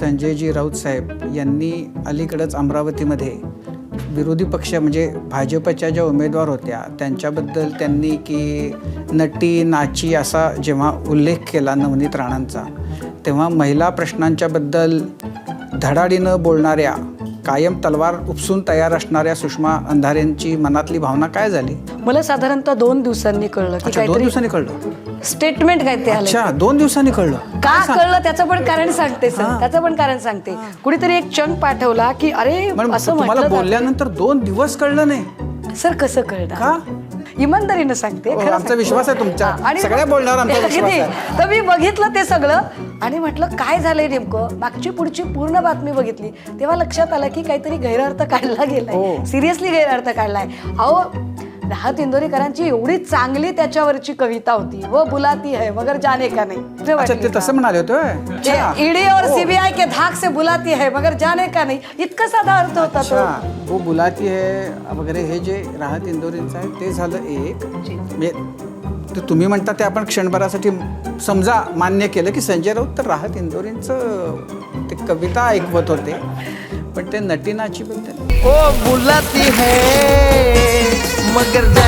संजयजी राऊत साहेब यांनी अलीकडंच अमरावतीमध्ये विरोधी पक्ष म्हणजे भाजपच्या ज्या उमेदवार होत्या त्यांच्याबद्दल त्यांनी की नटी नाची असा जेव्हा उल्लेख केला नवनीत राणांचा तेव्हा महिला प्रश्नांच्याबद्दल धडाडीनं बोलणाऱ्या कायम तलवार उपसून तयार असणाऱ्या सुषमा अंधारेंची मनातली भावना काय झाली? मला साधारणतः दोन दिवसांनी कळलं की अच्छा दोन काहीतरी दिवसांनी कळलं? स्टेटमेंट काय ते आलं. अच्छा दोन दिवसांनी कळलं. का कळलं? त्याचं पण कारण सांगते सर. त्याचं पण कारण सांगते. कुणीतरी एक चंक पाठवला की अरे पण असं तुम्हाला म्हटलं बोलल्यानंतर दोन दिवस कळलं नाही. जातं. सर कसं कळणार का? इमानदारीनं सांगते हो, खरं आमचा. विश्वास आहे तुमच्या. हा, आणि सगळ्या बोलण्यावर आमचा किती? विश्वास आहे. तर मी बघितलं ते सगळं आणि म्हटलं काय झालंय नेमकं मागची पुढची पूर्ण बातमी बघितली तेव्हा लक्षात आलं की काहीतरी गैरअर्थ काढला हो. गेलाय सिरियसली गैरअर्थ काढलाय अहो राहत इंदोरीकरांची एवढी चांगली त्याच्यावरची कविता होती. व बुलाती है मगर जाने का नाही. अच्छा ते? तसं म्हणाले होते. ईडी और सीबीआई के धाक से बुलाती है मगर जाने का नाही. इतका साधा अर्थ होता तो. वो बुलाती है वगैरे हे जे राहत इंदोरींचं आहे ते झालं एक. म्हणजे ते तुम्ही म्हणता ते आपण क्षणभरासाठी समजा मान्य केलं की संजय राऊत तर राहत इंदोरींचं ते कविता ऐकवत होते. पण ते नटीनाची बद्दल ओ बुलाती है. मगर जाने का नहीं